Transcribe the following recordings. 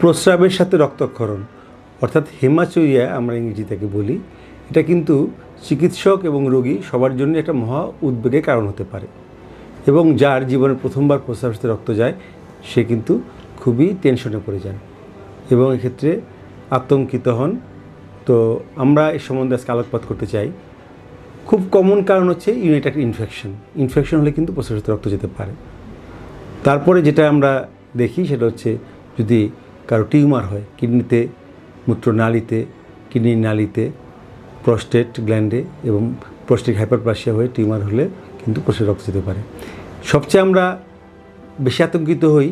প্রস্রাবের সাথে রক্তক্ষরণ, অর্থাৎ হেমাচুরিয়া আমরা ইংরেজিটাকে বলি, এটা কিন্তু চিকিৎসক এবং রোগী সবার জন্য একটা মহা উদ্বেগের কারণ হতে পারে। এবং যার জীবনে প্রথমবার প্রস্রাবের সাথে রক্ত যায়, সে কিন্তু খুবই টেনশনে পড়ে যান এবং এক্ষেত্রে আতঙ্কিত হন। তো আমরা এ সম্বন্ধে আজকে আলোকপাত করতে চাই। খুব কমন কারণ হচ্ছে ইউনিটার ইনফেকশন ইনফেকশন হলে কিন্তু প্রস্রাবের সাথে রক্ত যেতে পারে। তারপরে যেটা আমরা দেখি, সেটা হচ্ছে যদি কারও টিউমার হয়, কিডনিতে, মূত্রনালীতে কিডনির নালীতে, প্রস্টেট গ্ল্যান্ডে এবং প্রস্টেট হাইপারপ্লাসিয়া হয়ে টিউমার হলে কিন্তু প্রস্টেট রক্ত যেতে পারে। সবচেয়ে আমরা বেশি আতঙ্কিত হই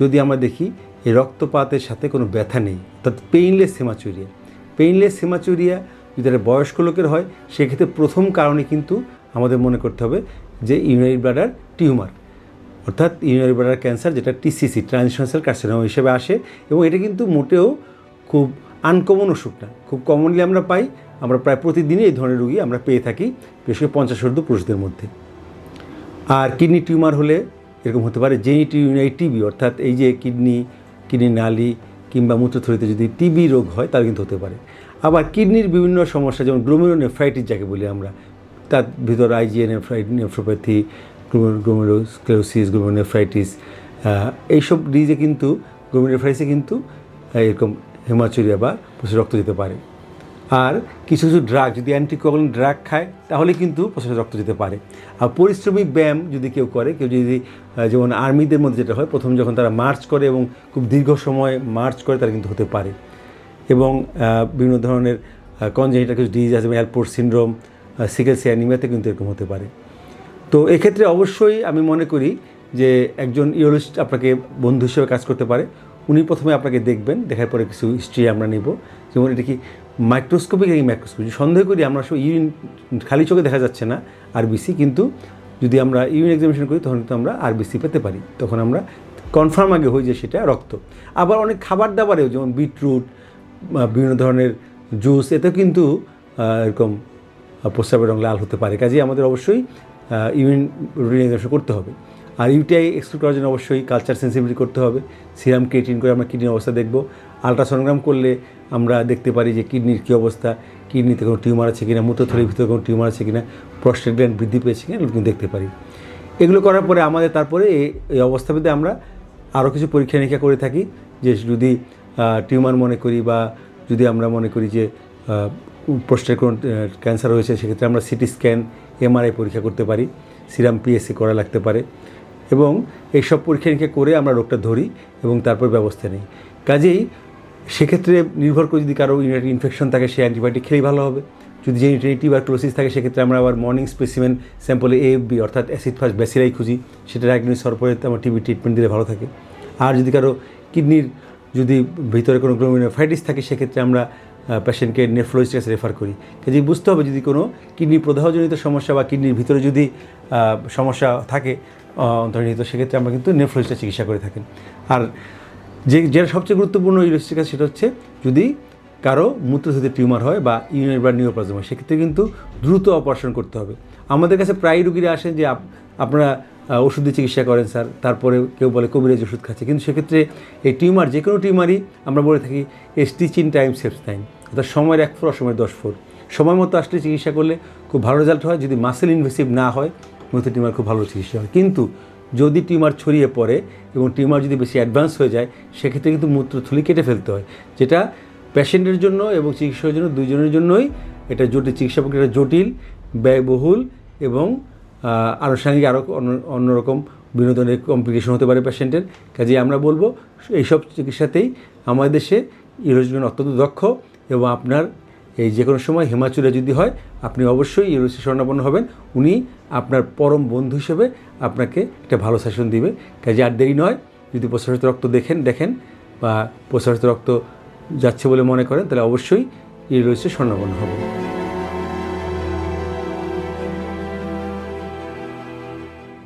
যদি আমরা দেখি এই রক্তপাতের সাথে কোনো ব্যথা নেই, অর্থাৎ পেইনলেস হেমাচুরিয়া। পেইনলেস হেমাচুরিয়া যদি একটা বয়স্ক লোকের হয়, সেক্ষেত্রে প্রথম কারণে কিন্তু আমাদের মনে করতে হবে যে ইউনারি ব্লাডার টিউমার। অর্থাৎ ইউনারি ব্লাডার ক্যান্সার, যেটা টিসিসি ট্রান্সনাসাল কার্সিনোমা হিসেবে আসে, এবং এটা কিন্তু মোটেও খুব আনকমন অসুখ না। খুব কমনলি আমরা পাই, আমরা প্রায় প্রতিদিনই এই ধরনের রুগী আমরা পেয়ে থাকি, বিশেষ করে পঞ্চাশ ঊর্ধ্ব পুরুষদের মধ্যে। আর কিডনি টিউমার হলে এরকম হতে পারে জেনিটি ইউনারি টিবি অর্থাৎ এই যে কিডনি কিডনি নালি কিংবা মূত্রথলিতে যদি টিবি রোগ হয় তাহলে কিন্তু হতে পারে। আবার কিডনির বিভিন্ন সমস্যা, যেমন গ্লোমেরোনেফ্রাইটিস যাকে বলি আমরা, তার ভিতর আইজিএ নেফ্রোপ্যাথি গ্লোমেরোস্ক্লেরোসিস গ্লোমেরোনেফ্রাইটিস এইসব ডিজে কিন্তু গ্লোমেরোনেফ্রাইটিসে কিন্তু এরকম হেমাচুরিয়া বা প্রচুর রক্ত যেতে পারে। আর কিছু কিছু ড্রাগ যদি অ্যান্টিকোগুলেন্ট ড্রাগ খায়, তাহলে কিন্তু প্রচুর রক্ত যেতে পারে। আর পরিশ্রমিক ব্যায়াম যদি কেউ করে, কেউ যদি যেমন আর্মিদের মধ্যে যেটা হয়, প্রথম যখন তারা মার্চ করে এবং খুব দীর্ঘ সময় মার্চ করে, তারা কিন্তু হতে পারে। এবং বিভিন্ন ধরনের কনজেনিটাল কিছু ডিজিজ আছে অ্যালপোর্ট সিন্ড্রোম সিকেলসি অ্যানিমিয়াতে কিন্তু এরকম হতে পারে। তো এক্ষেত্রে অবশ্যই আমি মনে করি যে একজন ইউরোলজিস্ট আপনাকে বন্ধু হিসেবে কাজ করতে পারে। উনি প্রথমে আপনাকে দেখবেন, দেখার পরে কিছু হিস্ট্রি আমরা নেব। যেমন এটা কি মাইক্রোস্কোপিক এই মাইক্রোস্কোপিক সন্দেহ করি আমরা সব ইউরিন খালি চোখে দেখা যাচ্ছে না আরবিসি কিন্তু যদি আমরা ইউরিন এক্সামিনেশন করি তখন কিন্তু আমরা আরবিসি পেতে পারি। তখন আমরা কনফার্ম আগে হই যে সেটা রক্ত। আবার অনেক খাবার দাবারেও যেমন বিটরুট বিভিন্ন ধরনের জুস এতেও কিন্তু এরকম প্রস্রাবের রং লাল হতে পারে। কাজেই আমাদের অবশ্যই ইউরিন এক্সামিনেশন করতে হবে। আর ইউটিআই এক্সক্লুড করার জন্য অবশ্যই কালচার সেন্সিটিভিটি করতে হবে। সিরাম ক্রিয়েটিন করে আমরা কিডনির অবস্থা দেখব। আলট্রাসোনোগ্রাম করলে আমরা দেখতে পারি যে কিডনির কী অবস্থা কিডনিতে কোনো টিউমার আছে কিনা, মূত্রথলির ভিতরে কোনো টিউমার আছে কিনা প্রস্টেট গ্ল্যান্ড বৃদ্ধি পেয়েছে কিনা, এগুলো কিন্তু দেখতে পারি। এগুলো করার পরে আমাদের তারপরে এই- এই অবস্থাভেদে আমরা আরও কিছু পরীক্ষা নিরীক্ষা করে থাকি। যে যদি টিউমার মনে করি বা যদি আমরা মনে করি যে প্রস্টেট কোনো ক্যান্সার হয়েছে সেক্ষেত্রে আমরা সিটি স্ক্যান এমআরআই পরীক্ষা করতে পারি, সিরাম পিএসসি করা লাগতে পারে এবং এইসব পরীক্ষা নিরীক্ষা করে আমরা রোগটা ধরি এবং তারপর ব্যবস্থা নিই। কাজেই সেক্ষেত্রে নির্ভর করে যদি কারও ইউনিট ইনফেকশন থাকে সে অ্যান্টিবায়োটিক খেলেই ভালো হবে। যদি জেনিটেটিভ বা ক্লোসিস থাকে, সেক্ষেত্রে আমরা আবার মর্নিং স্পেসিমেন স্যাম্পলে এ বি অর্থাৎ অ্যাসিড ফাস্ট ব্যাসিলাই খুঁজি, সেটা একদিন হওয়ার পরে আমার টিবি ট্রিটমেন্ট দিলে ভালো থাকে। আর যদি কারও কিডনির যদি ভিতরে কোনো গ্লোমিনোফাইটিস থাকে, সেক্ষেত্রে আমরা পেশেন্টকে নেফ্রোলজিস্ট কাছে রেফার করি। কাজে বুঝতে হবে যদি কোনো কিডনি প্রদাহজনিত সমস্যা বা কিডনির ভিতরে যদি সমস্যা থাকে অন্তর্নিহিত, সেক্ষেত্রে আমরা কিন্তু নেফ্রোলজিস্টের চিকিৎসা করে থাকেন। আর যে, যেটা সবচেয়ে গুরুত্বপূর্ণ ইউরোলজিস্টের কাছে সেটা হচ্ছে, যদি কারও মূত্রথলিতে টিউমার হয় বা ইউনিট বা নিউপ্লাজম হয়, সেক্ষেত্রে কিন্তু দ্রুত অপারেশন করতে হবে। আমাদের কাছে প্রায় রুগীরা আসেন যে, আপ- আপনারা ওষুধ দিয়ে চিকিৎসা করেন স্যার। তারপরে কেউ বলে কবিরাজ ওষুধ খাচ্ছে। কিন্তু সেক্ষেত্রে এই টিউমার, যে কোনো টিউমারই আমরা বলে থাকি stitch in time saves time অর্থাৎ সময়ের এক ফোর অসময়ের দশ ফোর সময় মতো আসলে চিকিৎসা করলে খুব ভালো রেজাল্ট হয়। যদি মাসেল ইনভেসিভ না হয়, মূলত টিউমার খুব ভালো চিকিৎসা হয়। কিন্তু যদি টিউমার ছড়িয়ে পড়ে এবং টিউমার যদি বেশি অ্যাডভান্স হয়ে যায়, সেক্ষেত্রে কিন্তু মূত্রথলি কেটে ফেলতে হয়। যেটা পেশেন্টের জন্য এবং চিকিৎসকের জন্য দুজনের জন্যই এটা জটিল চিকিৎসা প্রক্রিয়া। জটিল, ব্যয়বহুল এবং আহ, আনুষঙ্গিক আরও অন্য অন্যরকম বিনোদনের কমপ্লিকেশন হতে পারে পেশেন্টের কাজে আমরা বলব এইসব চিকিৎসাতেই আমাদের দেশে ইউরোজন অত্যন্ত দক্ষ এবং আপনার এই যে কোনো সময় হেমাচুরে যদি হয় আপনি অবশ্যই ইউরোসি স্বর্ণাপন্ন হবেন। উনি আপনার পরম বন্ধু হিসেবে আপনাকে একটা ভালো সেশন দিবে। কাজে আর দেরি নয় যদি প্রসারিত রক্ত দেখেন দেখেন বা প্রসারিত রক্ত যাচ্ছে বলে মনে করেন তাহলে অবশ্যই ইউরোসি স্বর্ণাপন্ন হবেন